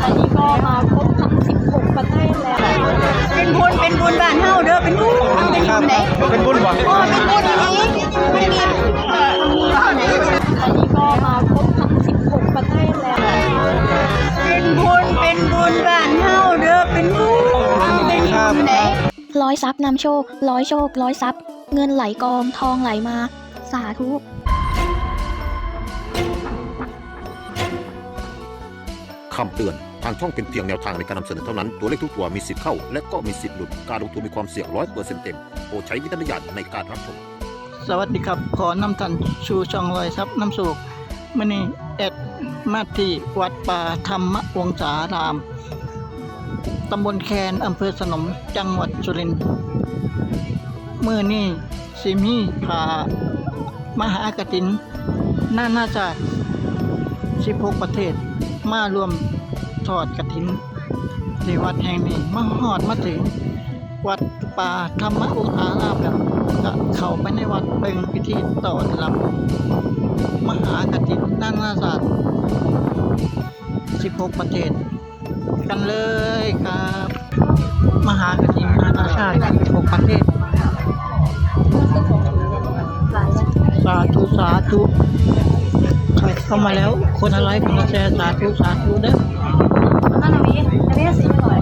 ตอนนี้ก็มาครบทั้ง 16 ประเทศแล้ว เป็นบุญ เป็นบุญบ้านเฮาเด้อ เป็นบุญเอาเป็นบุญไหนเป็นบุญบ่โอ้เป็นบุญอย่างนี้มันมีเอ่อเท่าไหนตอนนี้ก็มาครบทั้ง 16 ประเทศแล้ว เป็นบุญ เป็นบุญบ้านเฮาเด้อ เป็นบุญเอาเป็นบุญไหนร้อยทรัพย์นำโชค ร้อยโชค ร้อยทรัพย์ เงินไหลกอง ทองไหลมา สาธุ คำเตือน ทางช่องเป็นเพียงแนวทางในการนำเสนอเท่านั้น ตัวเลขทุกตัวมีสิทธิ์เข้า และก็มีสิทธิ์หลุด การลงทุนมีความเสี่ยงร้อยเปอร์เซ็นต์เต็ม โปรดใช้วิจารณญาณในการรับชม สวัสดีครับ ขอนำทันชูช่องลอยครับน้ำสูกมื่อนี้แอดมาที่วัดป่าธรรมวงศาราม ตำบลแคนอำเภอสนม จังหวัดสุรินทร์มื่อนี้สิมีพามหากตินนานาชาติ16 ประเทศ มารวมทอดกฐินที่วัดแห่งนี้มาหอดมาถึง วัดป่าธรรมองศารามแล้วก็เข้าไปในวัดเบิ่งพิธีต่อรับ มหากฐินนานาศาสตร์ 16 ประเทศ กันเลยครับ มหากฐินนานาชาติ16 ประเทศ สาธุ สาธุ เข้ามาแล้ว คนอะไรคนละแชร์สาธุสาธุเด้อนั่นอันนี้อันนี้สีหน่อย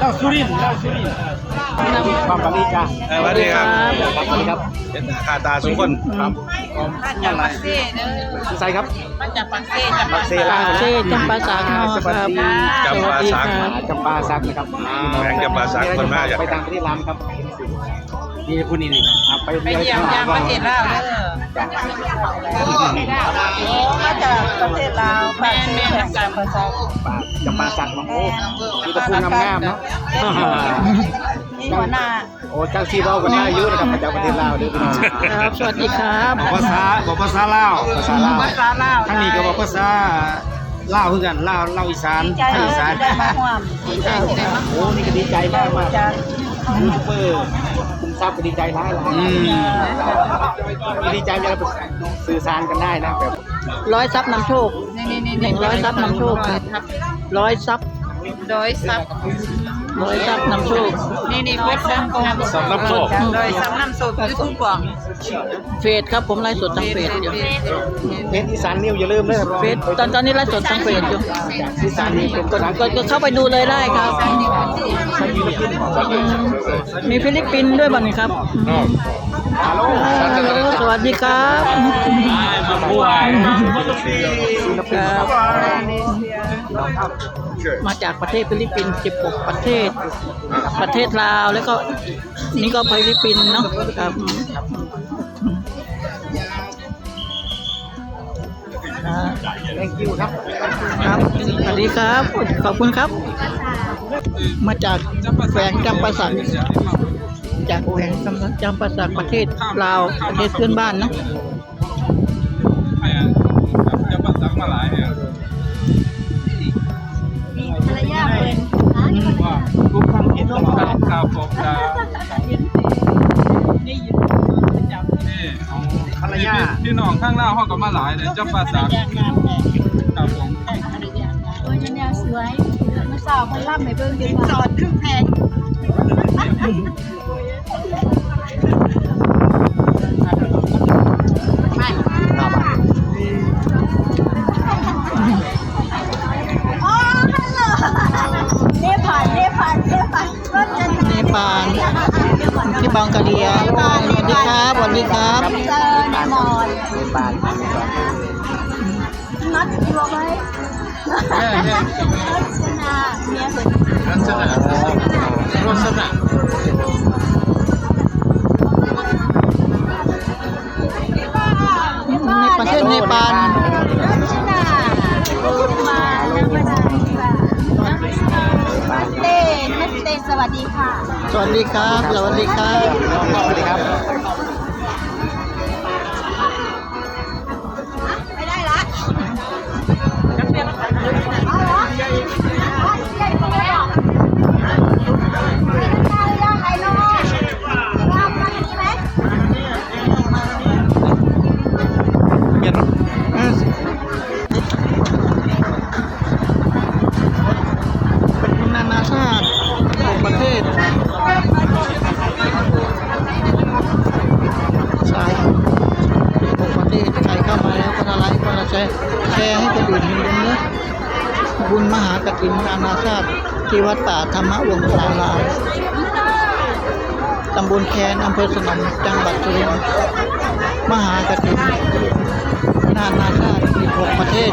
เล่าสุรินทร์เล่าสุรินทร์ความปรีจ้าเออสวัสดีครับสวัสดีครับ เป็นขาตาสุขคนครับมาจากปักเซ่เด้อใส่ครับมาจากปักเซ่จากปัปักกเซเซ่ล่าเช่จำปาสักเนาะสวัสดีจำปาสักสวัสดีครับจำปาสักนะครับแขวงจำปาสักคนมากอยากไปตามประเทศลามครับนี่พูดนี่นี่ไปไปเยี่ยมยามประเทศลาวเด้อจ้ะโอ้มาจากประเทศลาวปักเซ่จำปาสักปาจำปาสักเนาะโอ้มีแต่พูงามๆเนาะนี่หัวหน้า โอ้จังซีเว้ากันได้เยอะนะครับมาจากประเทศลาวเด้อพี่น้องครับสวัสดีครับภาษาบอกภาษาลาวภาษาลาวภาษาลาวทั้งนี้ก็บอกภาษาลาวคือกันลาวลาวอีสานใจภาคอีสานได้มาร่วมดีใจที่ได้มาโอ้นี่ก็ดีใจมากมากจ้ายูทูบเบอร์คุมทรัพย์ก็ดีใจร้ายหลายอืมดีใจจะสื่อสารกันได้นะแบบร้อยทรัพย์นำโชคหนึ่งร้อยทรัพย์นำโชคครับร้อยทรัพย์โดยซับ ร้อยทรัพย์นำโชคนี่นี่เว็บดังกองสำนักโชคโดยซับน้ำส้มยูทูบบอกเฟซครับผมไลฟ์สดทางเฟซอยู่เพชรอีสานนิวอย่าลืมนะครับเฟซตอนตอนนี้ไลฟ์สดทางเฟซอยู่อีสานนิวเป็นก็ก็ก็เข้าไปดูเลยได้ครับ มีฟิลิปปินส์ด้วยบ้างครับฮัลโหลฮัลโหล สวัสดีครับครับมาจากประเทศฟิลิปปินส์16 ประเทศ ประเทศลาวแล้วก็นี่ก็ฟิลิปปินส์เนาะครับอ่า thank you ครับครับสวัสดีครับ ขอบคุณครับ มาจากแขวงจำปาสัก จากแขวงจำปาสักประเทศลาวประเทศเพื่อนบ้านเนอะภรรยาเป็นทุกท่านเห็นตลอดครับผมครับนี่ภรรยาพี่น้องข้างล่างห้องก็มาหลายเลยจำปาสักครับผมตัวยันยาสวยเมื่อสาวมันล่ำไปเบิ่งดีกว่าสอดครึ่งแพง นัชนะเมียคนลักษณะลักษณะในประเทศเนปาลนัชนะมานักบรรดานัดเต้นัดเต้สวัสดีค่ะ สวัสดีครับ สวัสดีครับ สวัสดีครับ ถินนานาชาติที่วัดป่าธรรมวงศารามตำบลแคนอำเภอสนมจังหวัดสุรินทร์มหากฐินนานาชาติ16ประเทศ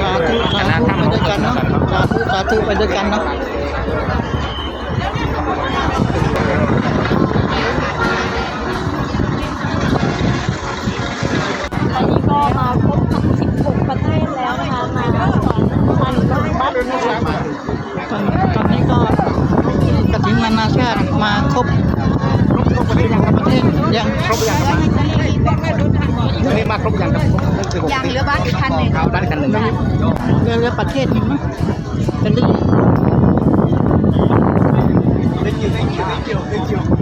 สาธุสาธุไปด้วยกันเนาะสาธุสาธุไปด้วยกันเนาะตอนนี้ก็มาครบทั้ง16ประเทศแล้วนะคะมา ตอนตอนนี้ก็กฐินนานาชาติมาครบครบประเทศยังครบยังวันนี้มาครบยังครับยังเหลือบัสอีกคันหนึ่งเอาด้านกันหนึ่งเรือเรือประเทศหนึงนะเป็นลิประ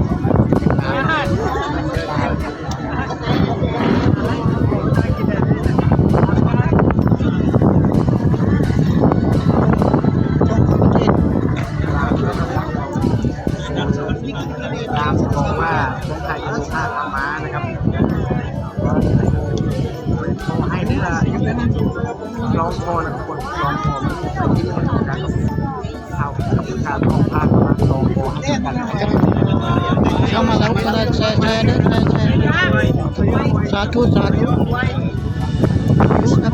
คอนะคนลองคอมันเป็นที่มันการข่าวกับการลองภาคมาลองคอให้กันเข้ามาแล้วก็ได้แชร์แชร์ด้แชร์แชร์สาธุสาธุครับสาธุ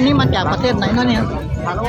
อันนี้อันนี้มาจากประเทศไหนเนาะเนี่ยฮัลโหล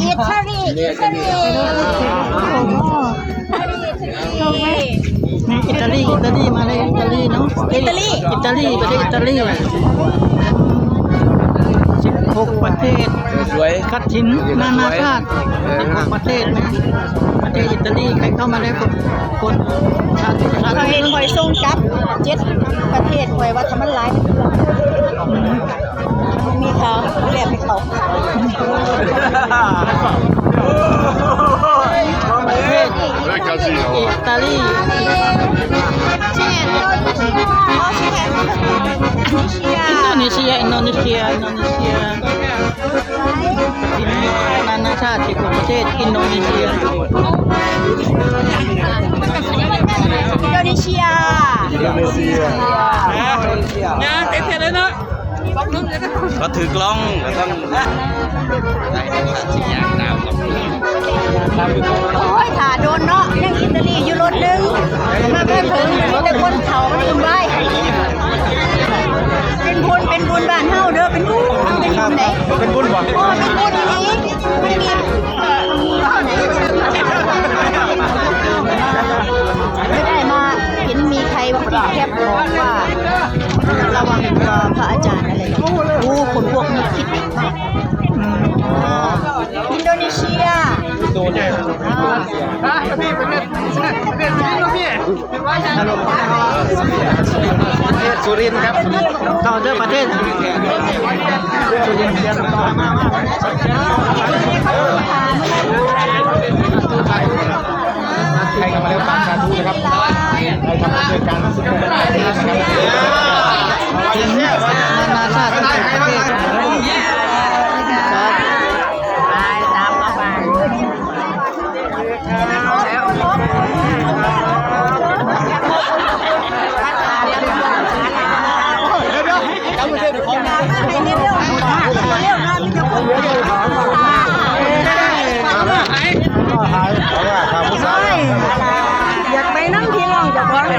อิตาลีอิตาลีนี่อิตาลี อิตาลี มาเลยอิตาลีเนาะ อิตาลี อิตาลีประเทศอิตาลีสิบ หกประเทศสวยคัดชินนานาชาติสิบหกประเทศนะประเทศอิตาลีใครเข้ามาแล้วกดกดชาติชาคอยติคอยส่งจับเจ็ดประเทศคอยว่าทำมันหลายมีเขาเรียกให้เขาประเทศ อิตาลีเช่นออสเตรเลียอินโดนีเซียอินโดนีเซียอินโดนีเซียนานาชาติสิบหกประเทศอินโดนีเซียอินโดนีเซีย ก็ถือกล้องก็ต้องได้ในภาษีอย่างตามกับพี่โอ้ยถ่าโดนเนาะยังอิตาลีอยู่รถหนึงมาเพิ่มถึงมีแต่คนเขามันอุ่นไว้เป็นบุญเป็นบุญบ้านเฮาเด้อเป็นบุญเป็นบุญไหนเป็นบุญบ่ ดนเนี่ยอะพี่เป็นเนี่ยเป็นพี่ลูกพี่เป็นว่าจะประเทศสุรินทร์ครับต่อเด้องประเทศสุรินทร์ใครกันมาแล้วตามสาธุนะครับใครทำด้วยกันสุดยอดนะครับ ถึงนานาชาติทั้งประเทศครับ ตามมาไป อยากไปนั่งพี่น้องจะร้องเลย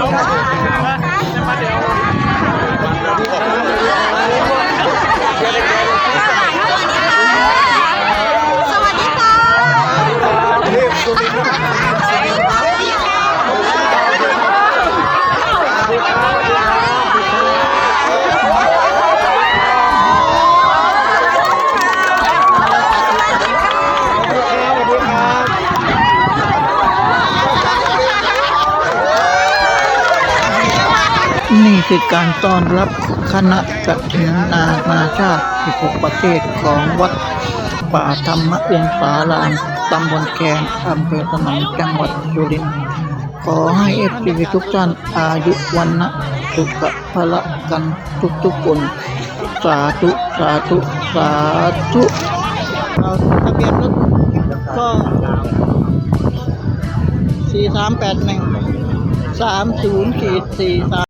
นี่ คือการต้อนรับคณะกฐินนานาชาติ 16 ประเทศของวัดป่าธรรมองศารามตำบลแคนอำเภอสนมจังหวัดสุรินทร์ขอให้เอฟซีทุกท่านอายุวันนะสุขภละกันทุกๆคน สาธุ สาธุ สาธุเราทะเบียนรถก็สี่สามแปดหนึ่งสามศูนย์ขีดสี่สาม